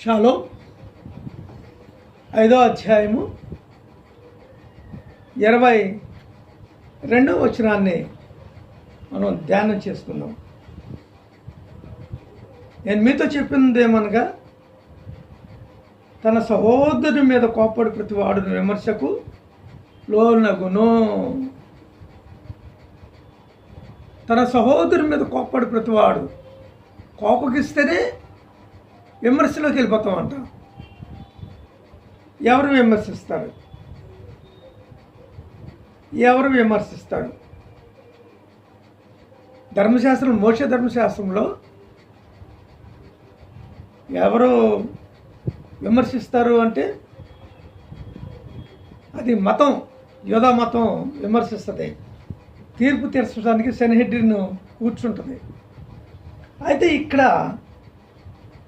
Shallow. ఐదో అధ్యాయము. ఇరవై రెండవ వచనాన్ని మనం ధ్యానం చేసుకుందాం. నేను మీతో చెప్పింది ఏమనగా తన సహోదరుని మీద కోప్పడి ప్రతి వాడు విమర్శకు లోనగును. తన సహోదరుని మీద కోప్పడి ప్రతివాడు కోపగిస్తేనే విమర్శలోకి వెళ్ళిపోతామంట ఎవరు విమర్శిస్తారు? ఎవరు విమర్శిస్తారు? ధర్మశాస్త్రం మోక్ష ధర్మశాస్త్రంలో ఎవరు విమర్శిస్తారు అంటే అది మతం యోధా మతం విమర్శిస్తుంది. తీర్పు తీర్చడానికి శనిహెడ్డిను కూర్చుంటుంది. అయితే ఇక్కడ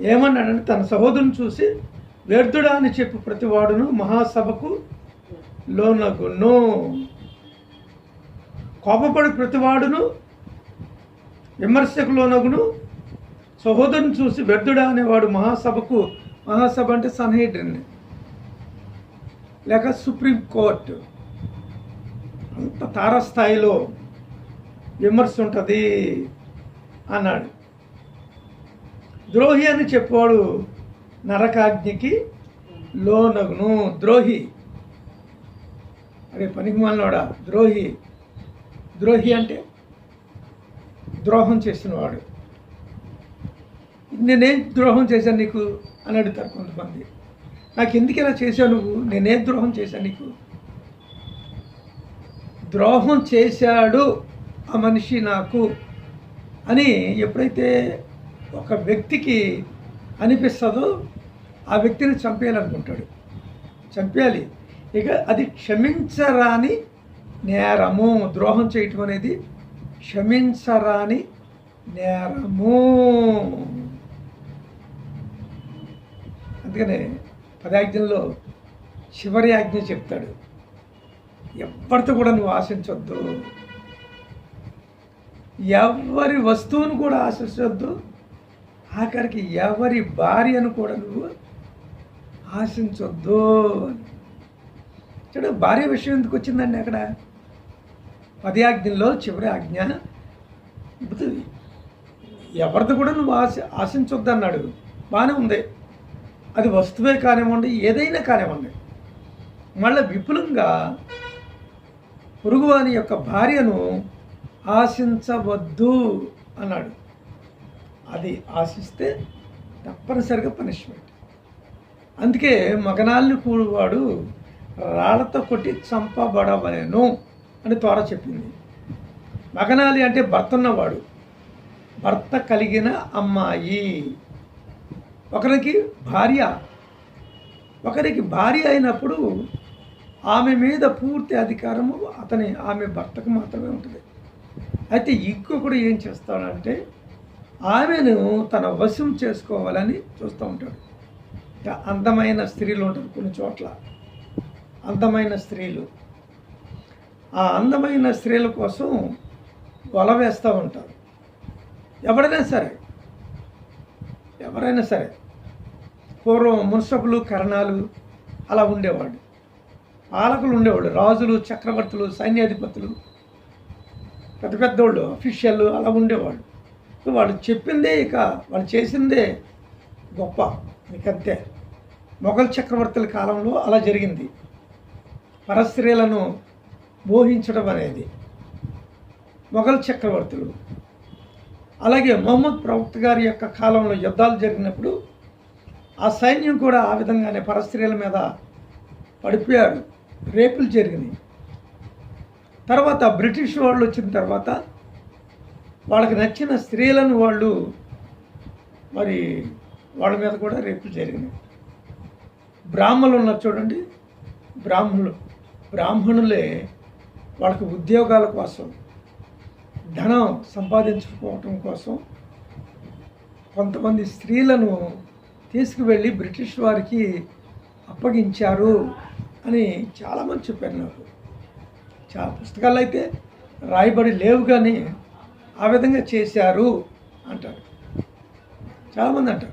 ఏమన్నాడంటే తన సహోదరుని చూసి వ్యర్థుడా అని చెప్పి ప్రతివాడును మహాసభకు లోనగును కోపపడి ప్రతివాడును విమర్శకు లోనగును సహోదరుని చూసి వ్యర్థుడా అనేవాడు మహాసభకు మహాసభ అంటే సన్హెడ్రిన్ లేక సుప్రీం కోర్టు. అంత తారస్థాయిలో విమర్శ ఉంటుంది అన్నాడు. ద్రోహి అని చెప్పాడు నరకాజ్ఞకి లోనగును. ద్రోహి. అరే పనికిమాలినోడా ద్రోహి. ద్రోహి అంటే ద్రోహం చేసినవాడు. నేనేం ద్రోహం చేశాను నీకు? అని అడుగుతారు కొంతమంది. నాకు ఎందుకు ఇలా చేశావు నువ్వు? నేనేం ద్రోహం చేశాను నీకు? ద్రోహం చేశాడు ఆ మనిషి నాకు అని ఎప్పుడైతే ఒక వ్యక్తికి అనిపిస్తుందో ఆ వ్యక్తిని చంపేయాలనుకుంటాడు. చంపేయాలి. ఇక అది క్షమించరాని నేరము. ద్రోహం చేయటం అనేది క్షమించరాని నేరము. అందుకనే పదాజ్ఞంలో చివరి ఆజ్ఞ చెప్తాడు. ఎవరితో కూడా నువ్వు ఆశించొద్దు. ఎవరి వస్తువును కూడా ఆశించొద్దు. ఆఖరికి ఎవరి భార్యను కూడా నువ్వు ఆశించొద్దు చూడు భార్య విషయం ఎందుకు వచ్చిందండి అక్కడ? పది ఆజ్ఞల్లో చివరి ఆజ్ఞ ఎవరిది కూడా నువ్వు ఆశ ఆశించొద్దు అన్నాడు. బాగానే ఉంది. అది వస్తువే కానివ్వండి ఏదైనా కానివ్వండి. మళ్ళీ విపులంగా పురుగువాని యొక్క భార్యను ఆశించవద్దు అన్నాడు. అది ఆశిస్తే తప్పనిసరిగా పనిష్మెంట్ అందుకే మగనాల్ని కూడువాడు రాళ్ళతో కొట్టి చంపబడవలేను అని త్వర చెప్పింది. మగనాలి అంటే భర్త ఉన్నవాడు భర్త కలిగిన అమ్మాయి. ఒకరికి భార్య. ఒకరికి భార్య అయినప్పుడు ఆమె మీద పూర్తి అధికారము అతని ఆమె భర్తకు మాత్రమే ఉంటుంది. అయితే ఇంకొకడు ఏం చేస్తాడంటే ఆమెను తన వశం చేసుకోవాలని చూస్తూ ఉంటాడు. అందమైన స్త్రీలు ఉంటారు కొన్ని చోట్ల. అందమైన స్త్రీలు. ఆ అందమైన స్త్రీల కోసం వల వేస్తూ ఉంటారు. ఎవరైనా సరే ఎవరైనా సరే పూర్వం మున్సబులు కరణాలు అలా ఉండేవాడు పాలకులు ఉండేవాళ్ళు రాజులు చక్రవర్తులు సైన్యాధిపతులు పెద్ద పెద్దోళ్ళు అఫీషియల్ అలా ఉండేవాళ్ళు. సో వాళ్ళు చెప్పిందే ఇక వాళ్ళు చేసిందే గొప్ప ఇకంతే మొఘల్ చక్రవర్తుల కాలంలో అలా జరిగింది. పరస్త్రీలను మోహించడం అనేది మొఘల్ చక్రవర్తులు. అలాగే మహమ్మద్ ప్రవక్త గారి యొక్క కాలంలో యుద్ధాలు జరిగినప్పుడు ఆ సైన్యం కూడా ఆ విధంగానే పరస్త్రీల మీద పడిపోయారు రేపులు జరిగినాయి. తర్వాత బ్రిటిష్ వాళ్ళు వచ్చిన తర్వాత వాళ్ళకి నచ్చిన స్త్రీలను వాళ్ళు మరి వాళ్ళ మీద కూడా రేపులు జరిగినాయి. బ్రాహ్మణులు ఉన్నారు చూడండి. బ్రాహ్మణులు బ్రాహ్మణులే వాళ్ళకి ఉద్యోగాల కోసం ధనం సంపాదించుకోవటం కోసం కొంతమంది స్త్రీలను తీసుకువెళ్ళి బ్రిటిష్ వారికి అప్పగించారు అని చాలామంది చెప్పారు నాకు. చాలా పుస్తకాలు అయితే రాయబడి లేవు కానీ ఆ విధంగా చేశారు అంటారు. చాలామంది అంటారు.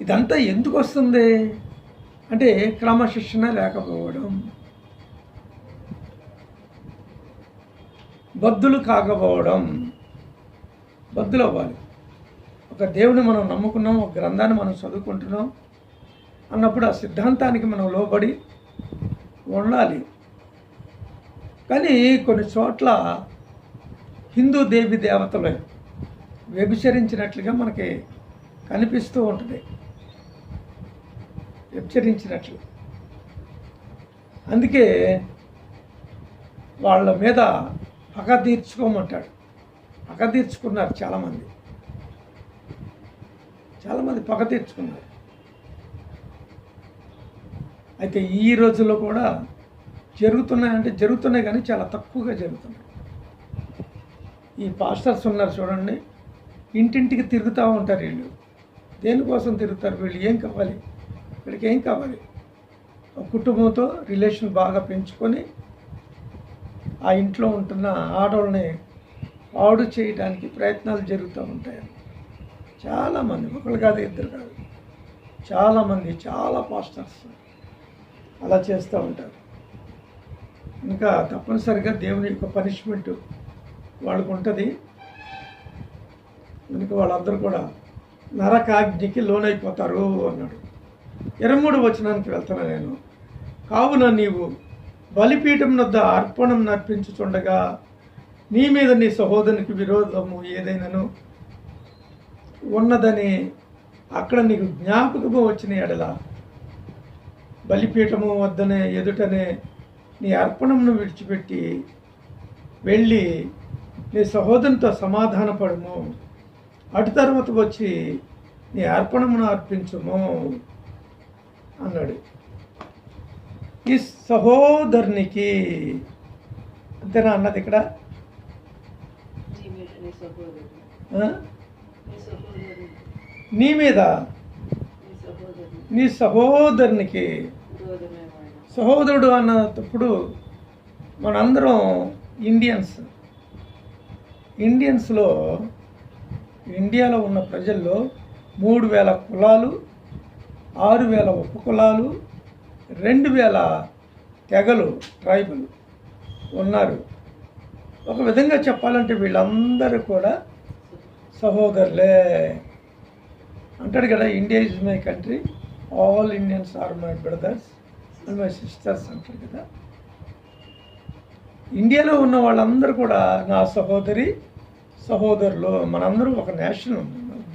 ఇదంతా ఎందుకు వస్తుంది? అంటే క్రమశిక్షణ లేకపోవడం. బద్దులు కాకపోవడం. బద్దులు అవ్వాలి. ఒక దేవుని మనం నమ్ముకున్నాం ఒక గ్రంథాన్ని మనం చదువుకుంటున్నాం అన్నప్పుడు ఆ సిద్ధాంతానికి మనం లోబడి ఉండాలి. కానీ కొన్ని చోట్ల హిందూ దేవి దేవతలు వ్యభిచరించినట్లుగా మనకి కనిపిస్తూ ఉంటుంది. వ్యభిచరించినట్లు. అందుకే వాళ్ళ మీద పగ తీర్చుకోమంటాడు. పగ తీర్చుకున్నారు చాలామంది. చాలామంది పగ తీర్చుకున్నారు. అయితే ఈ రోజుల్లో కూడా జరుగుతున్నాయంటే జరుగుతున్నాయి కానీ చాలా తక్కువగా జరుగుతున్నాయి. ఈ పాస్టర్స్ ఉన్నారు చూడండి. ఇంటింటికి తిరుగుతూ ఉంటారు వీళ్ళు. దేనికోసం తిరుగుతారు వీళ్ళు? ఏం కావాలి? వీళ్ళకి ఏం కావాలి? కుటుంబంతో రిలేషన్ బాగా పెంచుకొని ఆ ఇంట్లో ఉంటున్న ఆడవాళ్ళని పాడు చేయడానికి ప్రయత్నాలు జరుగుతూ ఉంటాయి. చాలామంది ఒకళ్ళు కాదు ఇద్దరు కాదు. చాలామంది చాలా పాస్టర్స్ అలా చేస్తూ ఉంటారు. ఇంకా తప్పనిసరిగా దేవుని యొక్క పనిష్మెంటు వాళ్ళకు ఉంటుంది కనుక వాళ్ళందరూ కూడా నరకాగ్నికి లోనైపోతారు అన్నాడు. ఇరవై మూడు వచనానికి వెళ్తాను నేను. కావున నీవు బలిపీఠం వద్ద అర్పణం నర్పించుచుండగా నీ మీద నీ సహోదరునికి విరోధము ఏదైనాను? ఉన్నదని అక్కడ నీకు జ్ఞాపకము వచ్చిన ఎడల బలిపీఠము వద్దనే ఎదుటనే నీ అర్పణమును విడిచిపెట్టి వెళ్ళి నీ సహోదరునితో సమాధానపడము. అటు తర్వాత వచ్చి నీ అర్పణమును అర్పించుము అన్నాడు. ఈ సహోదరునికి అంతేనా అన్నది ఇక్కడ? నీ మీద నీ సహోదరునికి. సహోదరుడు అన్నప్పుడు మనందరం ఇండియన్స్. ఇండియన్స్లో ఇండియాలో ఉన్న ప్రజల్లో మూడు వేల కులాలు ఆరు వేల ఉపకులాలు రెండు వేల తెగలు ట్రైబులు ఉన్నారు. ఒక విధంగా చెప్పాలంటే వీళ్ళందరూ కూడా సహోదరులే. అంటాడు కదా India is my country all Indians are my brothers and my sisters అంటారు కదా. ఇండియాలో ఉన్న వాళ్ళందరూ కూడా నా సహోదరి సహోదరులు మనందరూ ఒక నేషన్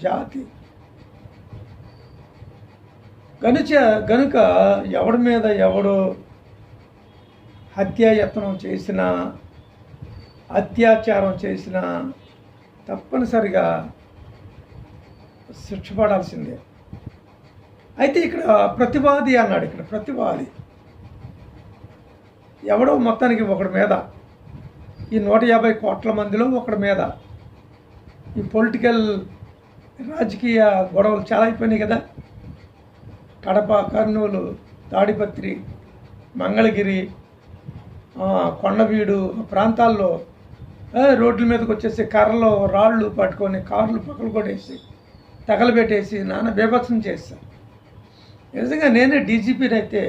జాతి. కనుక గనుక ఎవడి మీద ఎవడు హత్యాయత్నం చేసినా అత్యాచారం చేసినా తప్పనిసరిగా శిక్ష పడాల్సిందే. అయితే ఇక్కడ ప్రతివాది అన్నాడు ఇక్కడ ప్రతివాది. ఎవడో మొత్తానికి ఒకడి మీద ఈ నూట యాభై కోట్ల మందిలో ఒకడి మీద ఈ పొలిటికల్ రాజకీయ గొడవలు చాలా అయిపోయినాయి కదా. కడప కర్నూలు తాడిపత్రి మంగళగిరి ఆ, కొండవీడు ప్రాంతాల్లో రోడ్ల మీదకి వచ్చేసి కర్రలో రాళ్ళు పట్టుకొని కార్లు పక్కలు కొట్టేసి తగలబెట్టేసి నాన్న బీభత్సం చేశాను నిజంగా నేనే డీజీపీని అయితే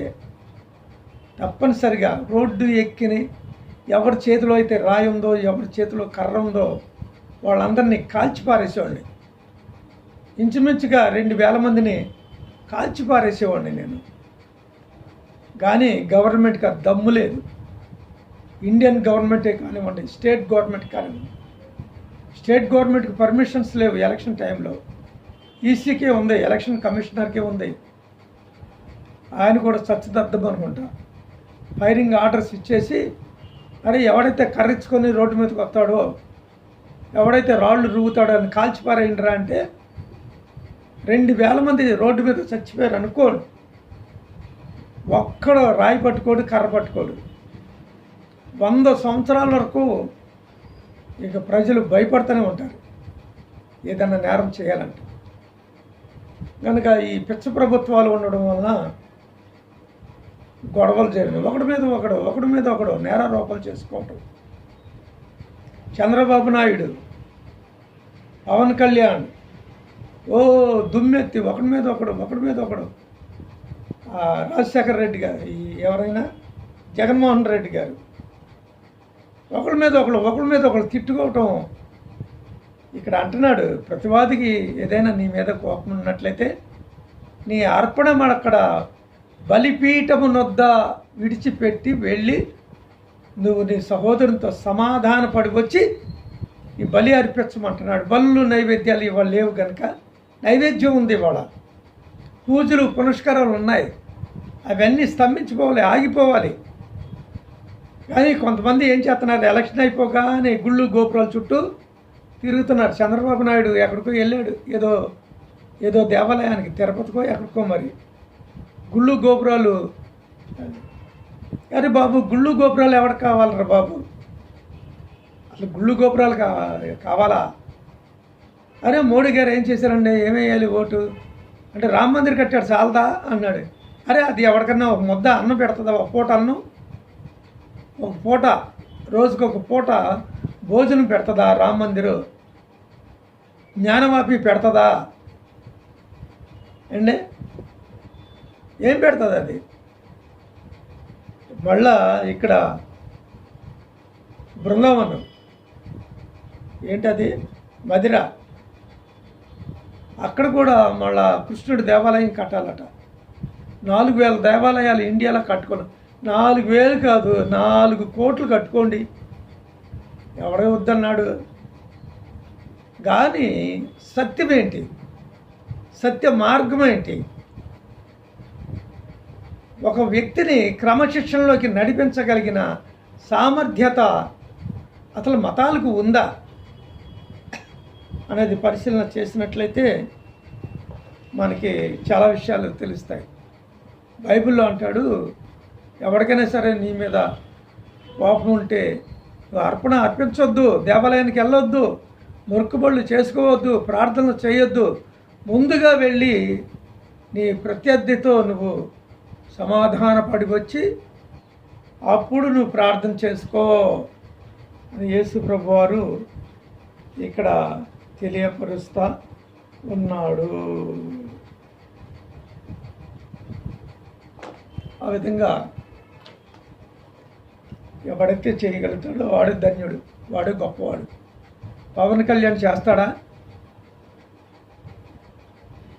తప్పనిసరిగా రోడ్డు ఎక్కిని ఎవరి చేతిలో అయితే రాయి ఉందో ఎవరి చేతిలో కర్ర ఉందో వాళ్ళందరినీ కాల్చిపారేసేవాడిని. ఇంచుమించుగా రెండు వేల మందిని కాల్చిపారేసేవాడిని నేను. కానీ గవర్నమెంట్కి దమ్ము లేదు. ఇండియన్ గవర్నమెంటే కానివ్వండి స్టేట్ గవర్నమెంట్ కానివ్వండి స్టేట్ గవర్నమెంట్కి పర్మిషన్స్ లేవు ఎలక్షన్ టైంలో. ఈసీకే ఉంది ఎలక్షన్ కమిషనర్కే ఉంది. ఆయన కూడా చచ్చదద్దం అనుకుంటా. ఫైరింగ్ ఆర్డర్స్ ఇచ్చేసి అరే ఎవడైతే కర్రించుకొని రోడ్డు మీదకి వస్తాడో ఎవడైతే రాళ్ళు రువ్వుతాడో అని కాల్చిపారైనరా అంటే రెండు వేల మంది రోడ్డు మీద చచ్చిపోయారు అనుకోడు. ఒక్కడ రాయి పట్టుకోడు కర్ర పట్టుకోడు. వంద సంవత్సరాల వరకు ఇక ప్రజలు భయపడుతూనే ఉంటారు. ఏదన్నా నేరం చేయాలంటే. కనుక ఈ పిచ్చ ప్రభుత్వాలు ఉండడం వలన గొడవలు జరిగినాయి. ఒకటి మీద ఒకడు ఒకటి మీద ఒకడు నేరారోపణలు చేసుకోవటం. చంద్రబాబు నాయుడు పవన్ కళ్యాణ్ ఓ దుమ్మెత్తి ఒకడి మీద ఒకడు ఒకడి మీద ఒకడు. రాజశేఖర రెడ్డి గారు ఎవరైనా? జగన్మోహన్ రెడ్డి గారు. ఒకడి మీద ఒకడు ఒకడి మీద ఒకడు తిట్టుకోవటం. ఇక్కడ అంటున్నాడు ప్రతివాదికి ఏదైనా నీ మీద కోపం ఉన్నట్లయితే నీ అర్పణ అక్కడ బలిపీఠమునొద్ద విడిచిపెట్టి వెళ్ళి నువ్వు నీ సహోదరునితో సమాధానపడి వచ్చి ఈ బలి అర్పించమంటున్నాడు. బలు నైవేద్యాలు ఇవాళ లేవు కనుక నైవేద్యం ఉంది ఇవాళ. పూజలు పునస్కారాలు ఉన్నాయి. అవన్నీ స్తంభించిపోవాలి ఆగిపోవాలి. కానీ కొంతమంది ఏం చేస్తున్నారు? ఎలక్షన్ అయిపోగానే గుళ్ళు గోపురాల చుట్టూ తిరుగుతున్నారు. చంద్రబాబు నాయుడు ఎక్కడికో వెళ్ళాడు. ఏదో ఏదో దేవాలయానికి తిరుపతికో ఎక్కడికో మరి. గుళ్ళు గోపురాలు అరే బాబు గుళ్ళు గోపురాలు ఎవరికి కావాలరా బాబు? అసలు గుళ్ళు గోపురాలు కా కావాలా? అరే మోడీ గారు ఏం చేశారండి? ఏమేయాలి ఓటు? అంటే రామ మందిర్ కట్టాడు చాలదా? అన్నాడు. అరే అది ఎవరికన్నా ఒక ముద్ద అన్నం పెడుతుందా? ఒక పూట అన్నం? ఒక పూట? రోజుకు ఒక పూట భోజనం పెడుతుందా రామ మందిరు? జ్ఞానవాపి పెడుతుందా? అండి ఏం పెడుతుంది అది? మళ్ళా ఇక్కడ బృందావనం. ఏంటది? మదిర. అక్కడ కూడా మళ్ళా కృష్ణుడి దేవాలయం కట్టాలట. నాలుగు వేల దేవాలయాలు ఇండియాలో కట్టుకున్నాం నాలుగు వేలు కాదు నాలుగు కోట్లు కట్టుకోండి. ఎవడే వద్దన్నాడు. కానీ సత్యం ఏంటి? సత్య మార్గం ఏంటి? ఒక వ్యక్తిని క్రమశిక్షణలోకి నడిపించగలిగిన సామర్థ్యత అసలు మతాలకు ఉందా అనేది పరిశీలన చేసినట్లయితే మనకి చాలా విషయాలు తెలుస్తాయి. బైబిల్లో అంటాడు ఎవరికైనా సరే నీ మీద కోపం ఉంటే అర్పణ అర్పించొద్దు దేవాలయానికి వెళ్ళొద్దు మొక్కుబళ్ళు చేసుకోవద్దు ప్రార్థనలు చేయొద్దు ముందుగా వెళ్ళి నీ ప్రత్యర్థితో నువ్వు సమాధానపడి వచ్చి అప్పుడు నువ్వు ప్రార్థన చేసుకో అని యేసు ప్రభువారు ఇక్కడ తెలియపరుస్తా ఉన్నాడు. ఆ విధంగా ఎవడైతే చేయగలుగుతాడో వాడు ధన్యుడు వాడు గొప్పవాడు. పవన్ కళ్యాణ్ చేస్తాడా?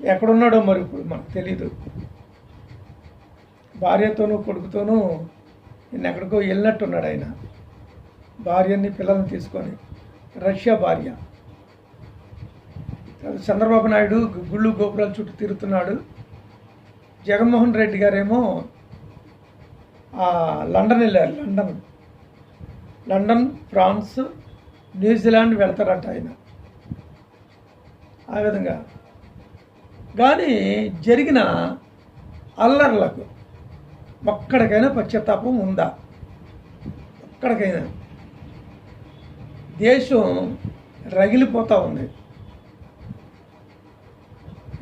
ఎక్కడున్నాడో మరి ఇప్పుడు మనకు తెలీదు. భార్యతోనూ కొడుకుతోనూ నిన్న ఎక్కడికో వెళ్ళినట్టున్నాడు ఆయన. భార్యని పిల్లల్ని తీసుకొని రష్యా భార్య. చంద్రబాబు నాయుడు గుళ్ళు గోపురాల చుట్టూ తిరుగుతున్నాడు. జగన్మోహన్ రెడ్డి గారేమో ఆ, లండన్ వెళ్ళారు London. London France New Zealand వెళ్తారట ఆయన. ఆ విధంగా. కానీ జరిగిన అల్లర్లకు ఒక్కడికైనా పశ్చాత్తాపం ఉందా? ఒక్కడికైనా. దేశం రగిలిపోతూ ఉంది.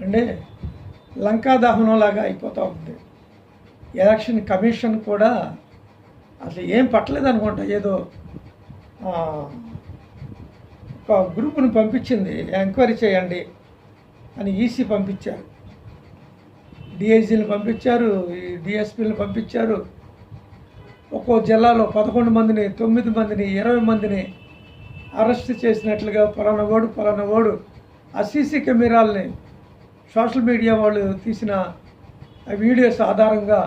అంటే లంకా దహనంలాగా అయిపోతూ ఉంది. ఎలక్షన్ కమిషన్ కూడా అసలు ఏం పట్టలేదు అనుకుంటా. ఏదో ఒక గ్రూప్ను పంపించింది. ఎంక్వైరీ చేయండి అని ఈసీ పంపించారు. డిఐజీని పంపించారు ఈ డిఎస్పీని పంపించారు. ఒక్కో జిల్లాలో పదకొండు మందిని తొమ్మిది మందిని ఇరవై మందిని అరెస్ట్ చేసినట్లుగా పలానా ఓడు పలానా ఓడు ఆ సీసీ కెమెరాలని సోషల్ మీడియా వాళ్ళు తీసిన ఆ వీడియోస్ ఆధారంగా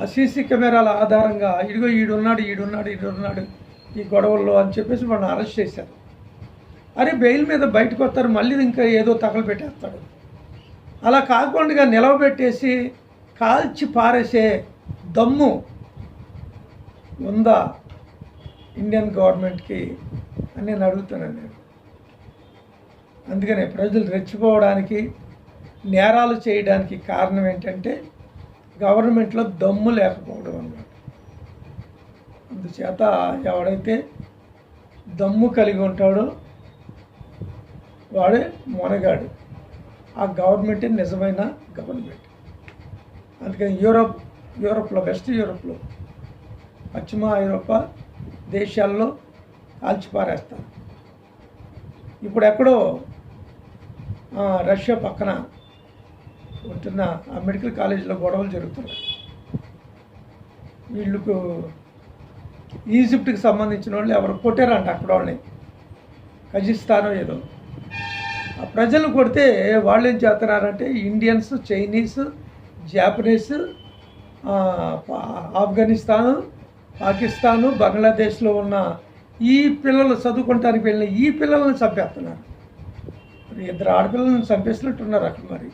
ఆ సీసీ కెమెరాల ఆధారంగా ఇడిగో ఈడున్నాడు ఈడున్నాడు ఈడున్నాడు ఈ గొడవల్లో అని చెప్పేసి వాళ్ళని అరెస్ట్ చేశారు. అరే బెయిల్ మీద బయటకు వస్తారు మళ్ళీ ఇంకా ఏదో తగలు పెట్టేస్తాడు అలా కాకుండా నిలవబెట్టేసి కాల్చి పారేసే దమ్ము ఉందా ఇండియన్ గవర్నమెంట్కి అని నేను అడుగుతున్నాను నేను. అందుకనే ప్రజలు రెచ్చిపోవడానికి నేరాలు చేయడానికి కారణం ఏంటంటే గవర్నమెంట్లో దమ్ము లేకపోవడం అన్నమాట. అందుచేత ఎవడైతే దమ్ము కలిగి ఉంటాడో వాడే మొనగాడు. ఆ గవర్నమెంటే నిజమైన గవర్నమెంట్. అందుకని యూరోప్ యూరోప్లో వెస్ట్ యూరోప్లో పశ్చిమ ఐరోపా దేశాల్లో కాల్చిపారేస్తారు ఇప్పుడు ఎక్కడో రష్యా పక్కన ఉంటున్న ఆ మెడికల్ కాలేజీలో గొడవలు జరుగుతున్నాయి. వీళ్ళకు ఈజిప్ట్కి సంబంధించిన వాళ్ళు ఎవరు కొట్టారంట అక్కడ వాళ్ళని. కజిస్తానో ఏదో. ప్రజలు కొడితే వాళ్ళు ఏం చేస్తున్నారంటే Indians Chinese Japanese Afghanistan Pakistan బంగ్లాదేశ్లో ఉన్న ఈ పిల్లలు చదువుకుంటానికి వెళ్ళిన ఈ పిల్లల్ని చంపేస్తున్నారు. ఇద్దరు ఆడపిల్లలను చంపేసినట్టున్నారు అక్కడ మరి.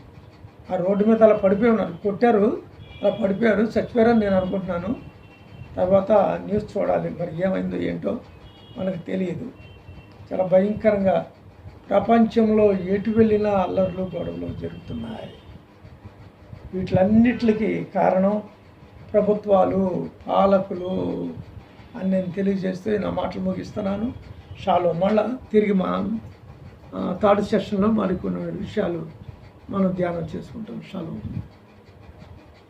ఆ రోడ్డు మీద అలా పడిపోయి ఉన్నారు. కొట్టారు అలా పడిపోయారు. చచ్చిపోయారని నేను అనుకుంటున్నాను. తర్వాత న్యూస్ చూడాలి. మరి ఏమైందో ఏంటో మనకు తెలియదు. చాలా భయంకరంగా ప్రపంచంలో ఎటు వెళ్ళినా అల్లర్లు గొడవలు జరుగుతున్నాయి. వీటిలన్నిటికి కారణం ప్రభుత్వాలు పాలకులు అని నేను తెలియజేస్తూ నా మాటలు ముగిస్తున్నాను. షాలో మళ్ళా తిరిగి మా థర్డ్ సెషన్లో మరికొన్ని విషయాలు మనం ధ్యానం చేసుకుంటాం. షాలో.